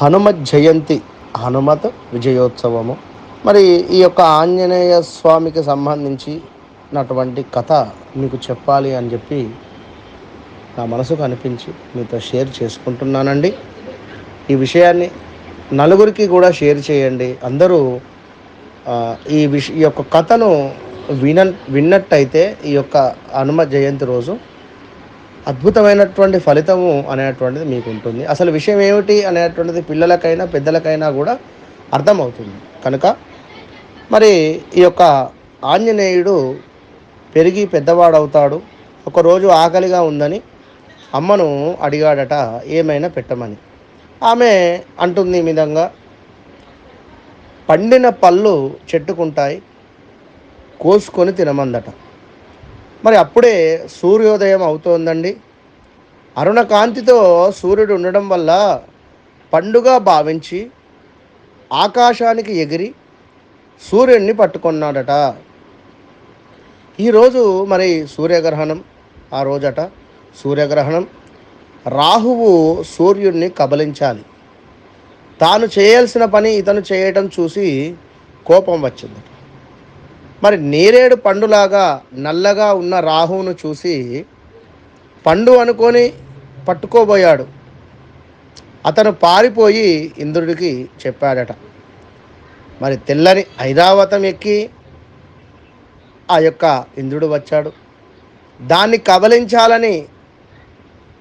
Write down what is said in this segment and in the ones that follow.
హనుమ జయంతి హనుమత్ విజయోత్సవము. మరి ఈ యొక్క ఆంజనేయ స్వామికి సంబంధించి నటువంటి కథ మీకు చెప్పాలి అని చెప్పి నా మనసుకు అనిపించి మీతో షేర్ చేసుకుంటున్నానండి. ఈ విషయాన్ని నలుగురికి కూడా షేర్ చేయండి. అందరూ ఈ విష ఈ యొక్క కథను విన విన్నట్టయితే ఈ యొక్క హనుమ జయంతి రోజు అద్భుతమైనటువంటి ఫలితము అనేటువంటిది మీకు ఉంటుంది అసలు విషయం ఏమిటి అనేటువంటిది పిల్లలకైనా పెద్దలకైనా కూడా అర్థమవుతుంది. కనుక మరి ఈ యొక్క ఆంజనేయుడు పెరిగి పెద్దవాడవుతాడు. ఒకరోజు ఆకలిగా ఉందని అమ్మను అడిగాడట ఏమైనా పెట్టమని? ఆమె అంటుంది ఈ విధంగా పండిన పళ్ళు చెట్టుకుంటాయి కోసుకొని తినమందట. మరి అప్పుడే సూర్యోదయం అవుతోందండి. అరుణకాంతితో సూర్యుడు ఉండడం వల్ల పండుగ భావించి ఆకాశానికి ఎగిరి సూర్యుడిని పట్టుకున్నాడట. ఈరోజు మరి సూర్యగ్రహణం ఆ రోజట సూర్యగ్రహణం రాహువు సూర్యుడిని కబలించాలి. తాను చేయాల్సిన పని ఇతను చేయటం చూసి కోపం వచ్చింది మరి నేరేడు పండులాగా నల్లగా ఉన్న రాహువును చూసి పండు అనుకొని పట్టుకోబోయాడు. అతను పారిపోయి ఇంద్రుడికి చెప్పాడట. మరి తెల్లని ఐరావతం ఎక్కి ఆ యొక్క ఇంద్రుడు వచ్చాడు. దాన్ని కబలించాలని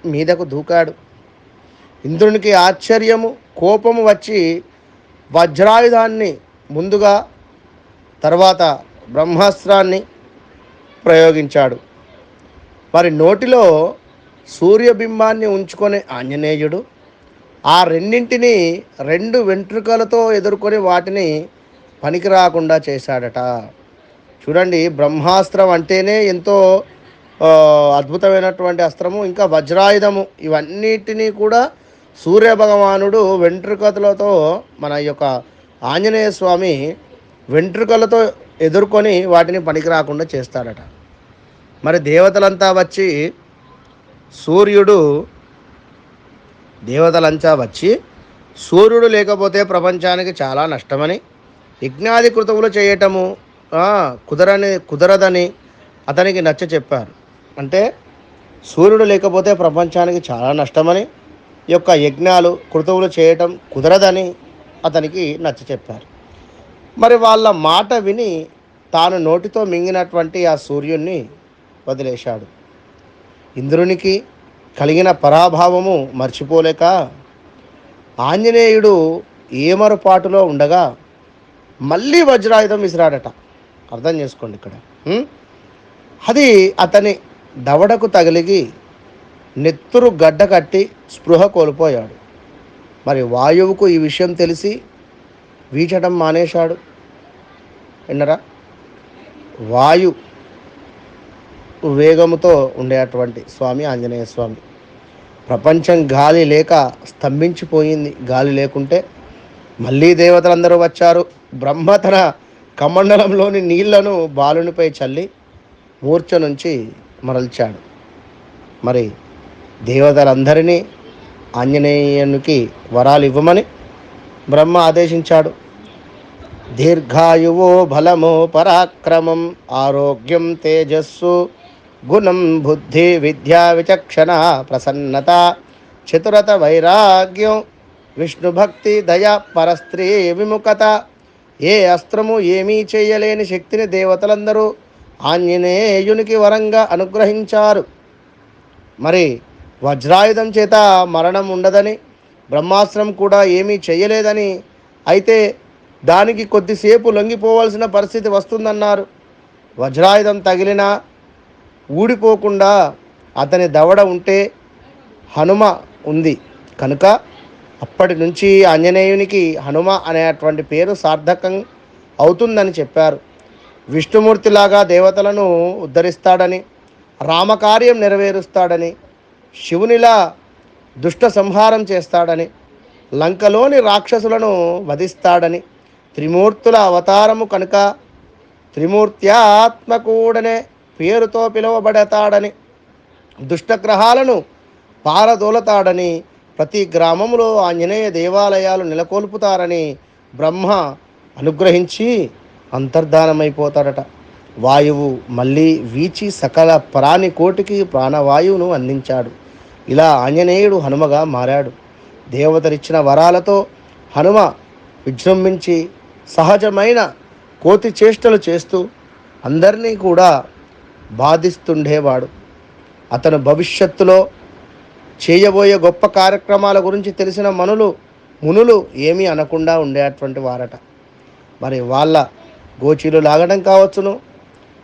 మీదకు దూకాడు. ఇంద్రునికి ఆశ్చర్యము కోపము వచ్చి వజ్రాయుధాన్ని ముందుగా తర్వాత బ్రహ్మాస్త్రాన్ని ప్రయోగించాడు. మరి నోటిలో సూర్యబింబాన్ని ఉంచుకొని ఆంజనేయుడు ఆ రెండింటిని రెండు వెంట్రుకలతో ఎదుర్కొని వాటిని పనికి రాకుండా చేశాడట. చూడండి బ్రహ్మాస్త్రం అంటేనే ఎంతో అద్భుతమైనటువంటి అస్త్రము ఇంకా వజ్రాయుధము ఇవన్నిటినీ కూడా సూర్య భగవానుడు వెంట్రుకలతో మన యొక్క ఆంజనేయ స్వామి వెంట్రుకలతో ఎదుర్కొని వాటిని పనికి రాకుండా చేస్తాడట. మరి దేవతలంతా వచ్చి సూర్యుడు దేవతలంతా వచ్చి సూర్యుడు లేకపోతే ప్రపంచానికి చాలా నష్టమని యజ్ఞాది కృతువులు చేయటము కుదరని కుదరదని అతనికి నచ్చ చెప్పారు. అంటే సూర్యుడు లేకపోతే ప్రపంచానికి చాలా నష్టమని ఈ యొక్క యజ్ఞాలు కృతువులు చేయటం కుదరదని అతనికి నచ్చ చెప్పారు. మరి వాళ్ళ మాట విని తాను నోటితో మింగినటువంటి ఆ సూర్యుణ్ణి వదిలేశాడు. ఇంద్రునికి కలిగిన పరాభావము మర్చిపోలేక ఆంజనేయుడు ఏమరుపాటులో ఉండగా మళ్ళీ వజ్రాయుధం విసిరాడట. అర్థం చేసుకోండి ఇక్కడ. అది అతని దవడకు తగిలిగి నెత్తురు గడ్డ కట్టి స్పృహ కోల్పోయాడు. మరి వాయువుకు ఈ విషయం తెలిసి వీచడం మానేశాడు. విన్నరా? వాయు వేగముతో ఉండేటువంటి స్వామి ఆంజనేయ స్వామి. ప్రపంచం గాలి లేక స్తంభించిపోయింది. గాలి లేకుంటే మళ్ళీ దేవతలందరూ వచ్చారు. బ్రహ్మ తన కమండలంలోని నీళ్ళను బాలునిపై చల్లి మూర్ఛ నుంచి మరల్చాడు. మరి దేవతలందరినీ ఆంజనేయునికి వరాలు ఇవ్వమని బ్రహ్మ ఆదేశించాడు. దీర్ఘాయువో బలము పరాక్రమం ఆరోగ్యం తేజస్సు గుణం బుద్ధి విద్యా విచక్షణ ప్రసన్నత చతురత వైరాగ్యం విష్ణుభక్తి దయ పరస్త్రీ విముఖత. ఏ అస్త్రము ఏమీ చేయలేని శక్తిని దేవతలందరూ ఆంజనేయునికి వరంగా అనుగ్రహించారు. మరి వజ్రాయుధం చేత మరణం ఉండదని బ్రహ్మాస్త్రం కూడా ఏమీ చేయలేదని అయితే దానికి కొద్దిసేపు లొంగిపోవాల్సిన పరిస్థితి వస్తుందన్నారు. వజ్రాయుధం తగిలినా ఊడిపోకుండా అతని దవడ ఉంటే హనుమ ఉంది. కనుక అప్పటి నుంచి ఆంజనేయునికి హనుమ అనేటువంటి పేరు సార్థకం అవుతుందని చెప్పారు. విష్ణుమూర్తిలాగా దేవతలను ఉద్ధరిస్తాడని రామకార్యం నెరవేరుస్తాడని శివునిలా దుష్ట సంహారం చేస్తాడని లంకలోని రాక్షసులను వధిస్తాడని త్రిమూర్తుల అవతారము కనుక త్రిమూర్త్యాత్మకూడనే పేరుతో పిలువబడతాడని దుష్టగ్రహాలను పారదోలతాడని ప్రతి గ్రామంలో ఆంజనేయ దేవాలయాలు నెలకొల్పుతారని బ్రహ్మ అనుగ్రహించి అంతర్ధానమైపోతాడట. వాయువు మళ్ళీ వీచి సకల ప్రాణి కోటికి ప్రాణవాయువును అందించాడు. ఇలా ఆంజనేయుడు హనుమగా మారాడు. దేవతలిచ్చిన వరాలతో హనుమ విజృంభించి సహజమైన కోతి చేష్టలు చేస్తూ అందరినీ కూడా బాధిస్తుండేవాడు. అతను భవిష్యత్తులో చేయబోయే గొప్ప కార్యక్రమాల గురించి తెలిసిన మనులు మునులు ఏమీ అనకుండా ఉండేటువంటి వారట. మరి వాళ్ళ గోచీలు లాగడం కావచ్చును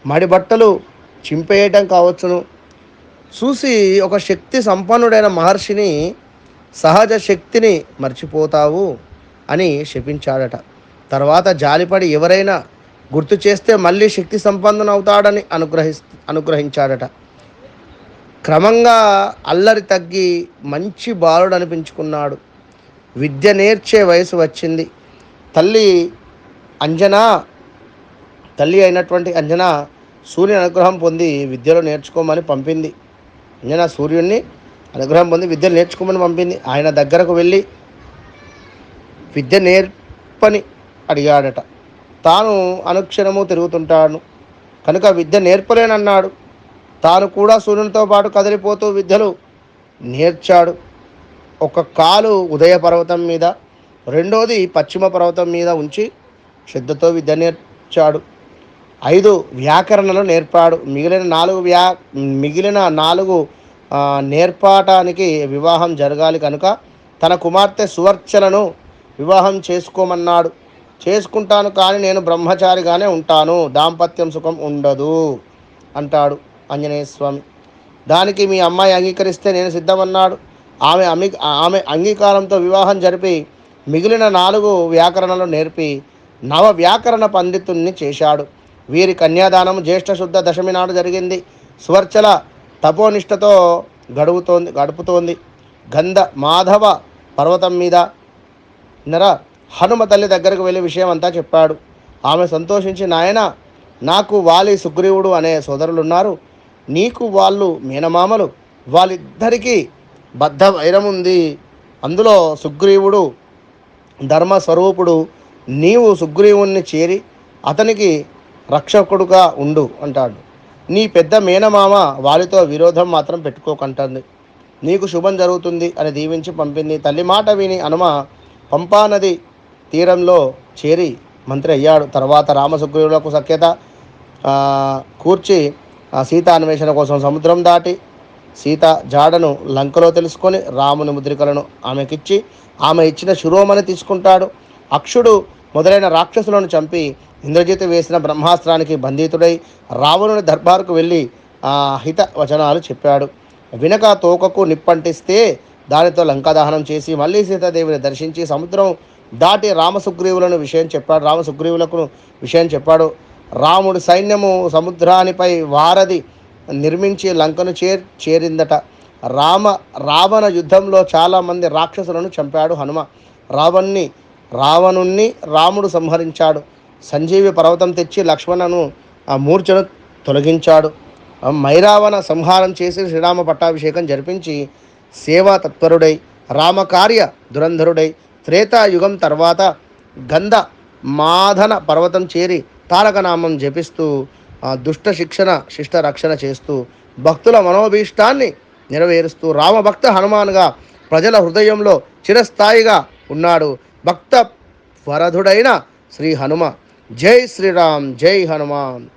మడి బట్టలు చింపేయటం కావచ్చును. చూసి ఒక శక్తి సంపన్నుడైన మహర్షిని సహజ శక్తిని మర్చిపోతావు అని శపించాడట. తర్వాత జాలిపడి ఎవరైనా గుర్తు చేస్తే మళ్ళీ శక్తి సంపన్నం అవుతాడని అనుగ్రహి అనుగ్రహించాడట. క్రమంగా అల్లరి తగ్గి మంచి బాలుడు అనిపించుకున్నాడు. విద్య నేర్చే వయసు వచ్చింది. తల్లి అంజనా తల్లి అయినటువంటి అంజనా సూర్యుని అనుగ్రహం పొంది విద్యలో నేర్చుకోమని పంపింది. అంజనా సూర్యుడిని అనుగ్రహం పొంది విద్యలు నేర్చుకోమని పంపింది. ఆయన దగ్గరకు వెళ్ళి విద్య నేర్పని అడిగాడట. తాను అనుక్షణము తిరుగుతుంటాను. కనుక విద్య నేర్పలేనన్నాడు. తాను కూడా సూర్యునితో పాటు కదిలిపోతూ విద్యలు నేర్చాడు. ఒక కాలు ఉదయ పర్వతం మీద రెండోది పశ్చిమ పర్వతం మీద ఉంచి శ్రద్ధతో విద్య నేర్చాడు. ఐదు వ్యాకరణలు నేర్పాడు. మిగిలిన నాలుగు వ్యా మిగిలిన నాలుగు నేర్పాటానికి వివాహం జరగాలి కనుక తన కుమార్తె సువర్చలను వివాహం చేసుకోమన్నాడు. చేసుకుంటాను కానీ నేను బ్రహ్మచారిగానే ఉంటాను. దాంపత్యం సుఖం ఉండదు అంటాడు ఆంజనేయ స్వామి. దానికి మీ అమ్మాయి అంగీకరిస్తే నేను సిద్ధమన్నాడు. ఆమె అమి ఆమె అంగీకారంతో వివాహం జరిపి మిగిలిన నాలుగు వ్యాకరణలు నేర్పి నవ వ్యాకరణ పండితుణ్ణి చేశాడు. వీరి కన్యాదానం జ్యేష్ఠ శుద్ధ దశమి నాడు జరిగింది. స్వర్చల తపోనిష్టతో గడుపుతోంది గడుపుతోంది. గంధ మాధవ పర్వతం మీద నర హనుమ తల్లి దగ్గరకు వెళ్ళి విషయం అంతా చెప్పాడు. ఆమె సంతోషించి నాయన నాకు వాలి సుగ్రీవుడు అనే సోదరులున్నారు. నీకు వాళ్ళు మేనమామలు. వాళ్ళిద్దరికీ బద్ధ వైరం ఉంది అందులో సుగ్రీవుడు ధర్మస్వరూపుడు. నీవు సుగ్రీవుణ్ణి చేరి అతనికి రక్షకుడుగా ఉండు అంటాడు. నీ పెద్ద మేనమామ వారితో విరోధం మాత్రం పెట్టుకోకంటుంది. నీకు శుభం జరుగుతుంది అని దీవించి పంపింది. తల్లి మాట విని హనుమ పంపానది తీరంలో చేరి మంత్రి అయ్యాడు. తర్వాత రామసుగ్రీవులకు సఖ్యత కూర్చి సీత అన్వేషణ కోసం సముద్రం దాటి సీత జాడను లంకలో తెలుసుకొని రాముని ముద్రికలను ఆమెకిచ్చి ఆమె ఇచ్చిన శిరోమని తీసుకుంటాడు. అక్షుడు మొదలైన రాక్షసులను చంపి ఇంద్రజిత్ వేసిన బ్రహ్మాస్త్రానికి బంధితుడై రావణుని దర్బారుకు వెళ్ళి ఆ హిత వచనాలు చెప్పాడు. వినక తోకకు నిప్పంటిస్తే దానితో లంకాదహనం చేసి మళ్ళీ సీతాదేవిని దర్శించి సముద్రం దాటి రామసుగ్రీవులను విషయం చెప్పాడు రామసుగ్రీవులకు విషయం చెప్పాడు. రాముడు సైన్యము సముద్రానిపై వారధి నిర్మించి లంకను చేర్ చేరిందట. రామ రావణ యుద్ధంలో చాలామంది రాక్షసులను చంపాడు హనుమ. రావణ్ణి రావణుణ్ణి రాముడు సంహరించాడు. సంజీవి పర్వతం తెచ్చి లక్ష్మణను ఆ మూర్ఛను తొలగించాడు. మైరావణ సంహారం చేసి శ్రీరామ పట్టాభిషేకం జరిపించి సేవా తత్పరుడై రామకార్య దురంధరుడై త్రేతాయుగం తర్వాత గంధ మాధన పర్వతం చేరి తారకనామం జపిస్తూ దుష్ట శిక్షణ శిష్ట రక్షణ చేస్తూ భక్తుల మనోభీష్టాన్ని నెరవేరుస్తూ రామభక్త హనుమాన్గా ప్రజల హృదయంలో చిరస్థాయిగా ఉన్నాడు భక్త వరధుడైన శ్రీ హనుమ. జై శ్రీరామ్ జై హనుమాన్.